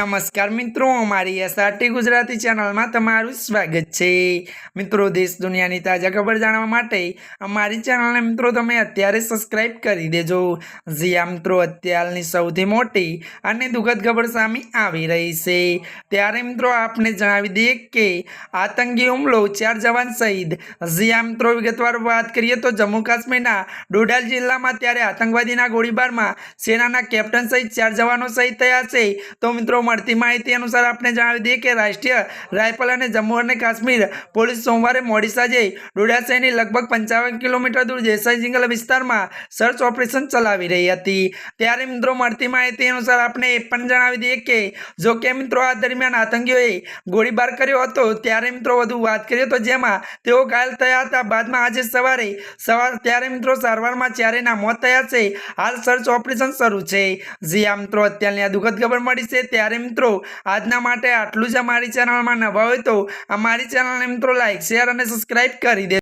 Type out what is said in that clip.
નમસ્કાર મિત્રો, અમારી એસઆરટી ગુજરાતી ચેનલમાં તમારું સ્વાગત છે. મિત્રો, દેશ દુનિયાની તાજા ખબર જાણવા માટે અમારી ચેનલને મિત્રો તમે અત્યારે સબસ્ક્રાઇબ કરી દેજો. જ્યાં મિત્રો, અત્યારની સૌથી મોટી અને દુઃખદ ખબર સામે આવી રહી છે. ત્યારે મિત્રો, આપને જણાવી દઈએ કે આતંકી હુમલો, ચાર જવાન શહીદ. જ્યાં મિત્રો, વિગતવાર વાત કરીએ તો જમ્મુ કાશ્મીરના ડોડાલ જિલ્લામાં ત્યારે આતંકવાદીના ગોળીબારમાં સેનાના કેપ્ટન સહિત ચાર જવાનો શહીદ થયા છે. તો મિત્રો મળતી માહિતી અનુસાર આપણે જણાવી દઈએ કે રાષ્ટ્રીય રાયફલ અને જમ્મુ અને કાશ્મીર પોલીસ સોમવારે મોડી સાંજે ડોડા લગભગ પંચાવન કિલોમીટર દૂર જેસાઈ જંગલ વિસ્તારમાં સર્ચ ઓપરેશન ચલાવી રહી હતી. ત્યારે મિત્રો મળતી માહિતી અનુસાર આપણે એ પણ જણાવી દઈએ કે જો કે મિત્રો આ દરમિયાન આતંકીઓએ ગોળીબાર કર્યો હતો, ત્યારે મિત્રો વધુ વાત કરીએ તો જેમાં તેઓ ઘાયલ થયા હતા. બાદમાં આજે સવારે સવાર ત્યારે મિત્રો સારવારમાં ચારેના મોત થયા છે. હાલ સર્ચ ઓપરેશન શરૂ છે. જી આ મિત્રો, અત્યારની આ દુઃખદ ખબર મળી છે. ત્યારે મિત્રો આજના માટે આટલું જ અમારી ચેનલમાં નવા હોય તો અમારી ચેનલને મિત્રો લાઈક શેર અને સબસ્ક્રાઈબ કરી દે